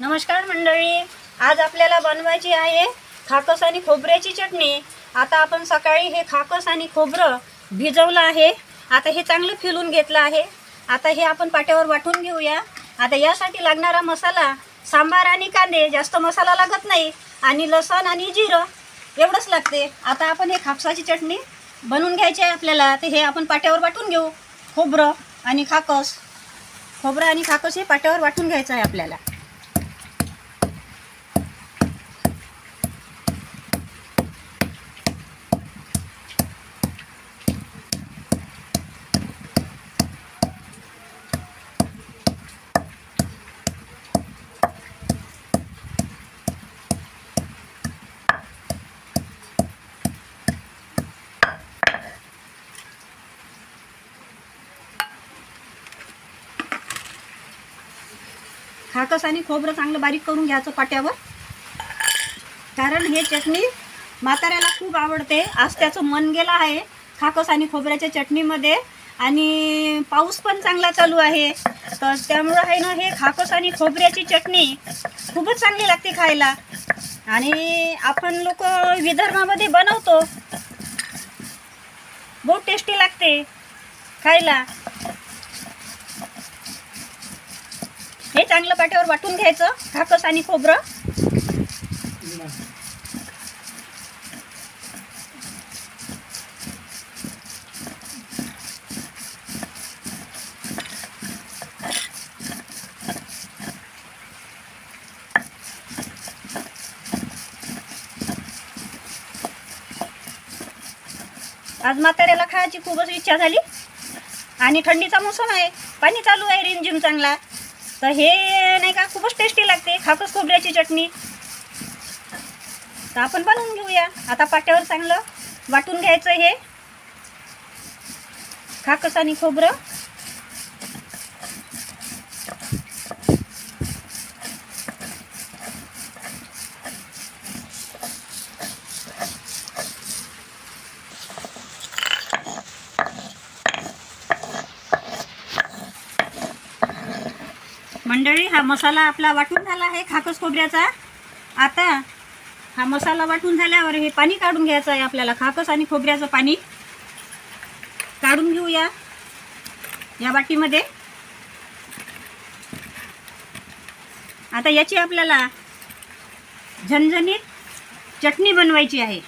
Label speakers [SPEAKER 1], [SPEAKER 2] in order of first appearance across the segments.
[SPEAKER 1] नमस्कार मंडळी आज आपल्याला बनवायची आहे खाकस आणि खोबऱ्याची चटणी. आता आपण सकाळी हे खाकस आणि खोबरं भिजवलं आहे. आता हे चांगलं फिलून घेतलं आहे. आता हे आपण पाट्यावर वाटून घेऊया. आता यासाठी लागणारा मसाला सांबार आणि कांदे जास्त मसाला लागत नाही. आणि लसण आणि जिरं एवढंच लागते. आता आपण हे खापसाची चटणी बनवून घ्यायची आहे आपल्याला. तर हे आपण पाट्यावर वाटून घेऊ. खोबरं आणि खाकस. खोबरं आणि खाकस हे पाट्यावर वाटून घ्यायचं आहे आपल्याला. खाकस आणि खोबरं चांगलं बारीक करून घ्यायचं पाट्यावर. कारण हे चटणी म्हाताऱ्याला खूप आवडते. आज त्याचं मन गेलं आहे खाकस आणि खोबऱ्याच्या चटणीमध्ये. आणि पाऊस पण चांगला चालू आहे. तर त्यामुळं आहे ना हे खाकस आणि खोबऱ्याची चटणी खूपच चांगली लागते खायला. आणि आपण लोक विदर्भामध्ये बनवतो. बहुत टेस्टी लागते खायला. हे चांगलं पाट्यावर वाटून घ्यायचं खाकस आणि खोबरं. आज म्हाताऱ्याला खायची खूपच इच्छा झाली. आणि थंडीचा मोसम आहे. पाणी चालू आहे रिमझिम चांगला. तर हे नाही का खूपच टेस्टी लागते. खाकस खोबऱ्याची चटणी. तर आपण बनवून घेऊया. आता पाट्यावर चांगलं वाटून घ्यायचं हे. खाकस आणि खोबरं. मंडळी हा मसाला आपला वाटून झाला आहे खाकस खोबऱ्याचा. आता हा मसाला वाटून झाल्यावर हे पाणी काढून घ्यायचं आहे आपल्याला खाकस आणि खोबऱ्याचं पाणी. काढून घेऊया या वाटीमध्ये आता याची आपल्याला झणझणीत चटणी बनवायची आहे.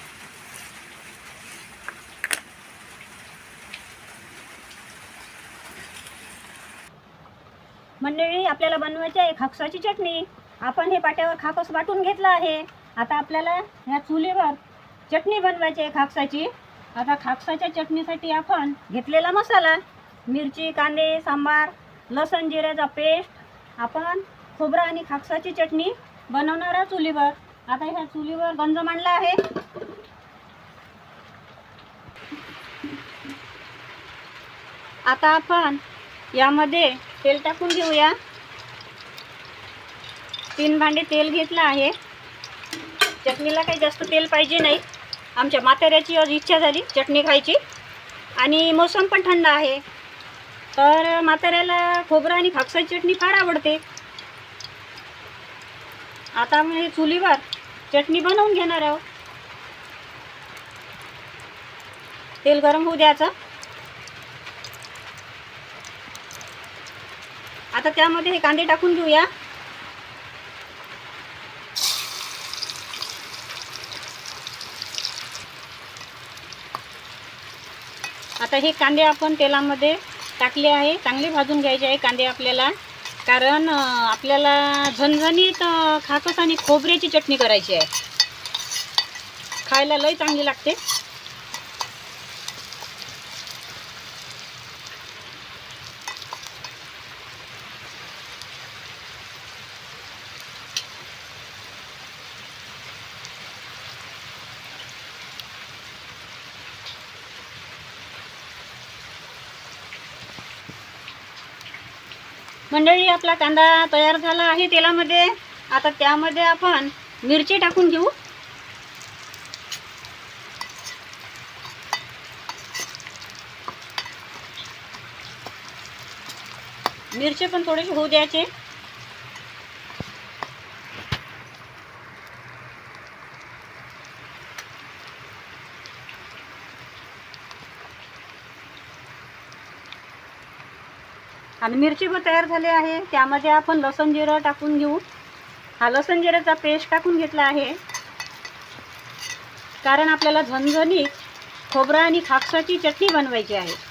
[SPEAKER 1] मंडळी आपल्याला बनवायची आहे खाकसाची चटणी. आपण हे पाट्यावर खाकस वाटून घेतलं आहे. आता आपल्याला ह्या चुलीवर चटणी बनवायची आहे खाकसाची आता खाकसाच्या चटणीसाठी आपण घेतलेला मसाला मिरची कांदे सांबार लसण जिऱ्याचा पेस्ट. आपण खोबरा आणि खाकसाची चटणी बनवणार आहे चुलीवर. आता ह्या चुलीवर गंज मांडला आहे. आता आपण यामध्ये तेल टाकून घेऊया. तीन भांडे तेल घेतलं आहे. चटणीला काही जास्त तेल पाहिजे नाही. आमच्या म्हाताऱ्याची आज इच्छा झाली चटणी खायची. आणि मोसम पण थंड आहे. तर म्हाताऱ्याला खोबरं आणि खाकसाची चटणी फार आवडते. आता म्हणजे चुलीवर चटणी बनवून घेणार आहोत. तेल गरम होऊ द्यायचं. आता त्यामध्ये हे कांदे टाकून घेऊया. आता हे कांदे आपण तेलामध्ये टाकले आहे. चांगले भाजून घ्यायचे आहे कांदे आपल्याला. कारण आपल्याला झणझणीत खाकस आणि खोबऱ्याची चटणी करायची आहे. खायला लई चांगली लागते. मंडळी आपला कांदा तयार झाला आहे तेलामध्ये. आता त्यामध्ये आपण मिरची टाकून घेऊ. मिरची पण थोडेसे होऊ द्यायचे. आणि मिरची पण तयार झाली आहे. त्यामध्ये आपण लसण जिरं टाकून घेऊ. हा लसण जिऱ्याचा पेस्ट टाकून घेतला आहे. कारण आपल्याला झणझणीत खोबरं आणि खापसाची चटणी बनवायची आहे.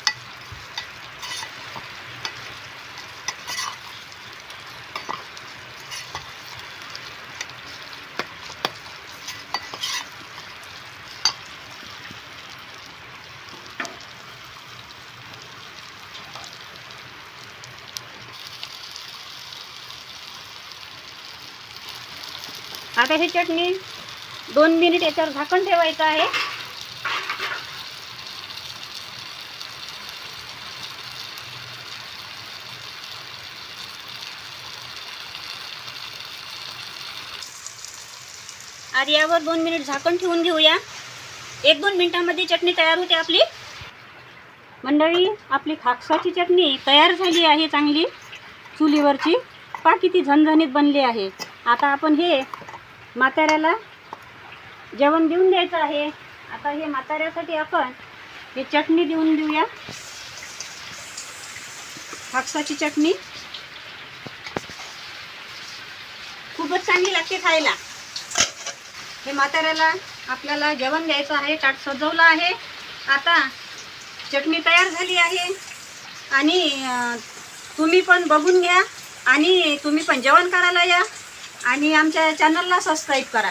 [SPEAKER 1] आता ही चटणी दोन मिनिट याच्यावर झाकण ठेवायचं आहे. आधी यावर दोन मिनिट झाकण ठेवून घेऊया. एक दोन मिनिटांमध्ये चटणी तयार होते आपली. मंडळी आपली खाकसाची चटणी तयार झाली आहे चांगली. चुलीवरची. पा किती झणझणीत बनली आहे. आता आपण हे म्हाताऱ्याला जेवण देऊन द्यायचं आहे. आता हे म्हाताऱ्यासाठी आपण हे चटणी देऊन देऊया. हापसाची चटणी. खूपच चांगली लागते खायला. हे म्हाताऱ्याला आपल्याला जेवण द्यायचं आहे. ताट सजवलं आहे. आता चटणी तयार झाली आहे. आणि तुम्ही पण बघून घ्या. आणि तुम्ही पण जेवण करायला या. आणि आमच्या चॅनलला सबस्क्राईब करा.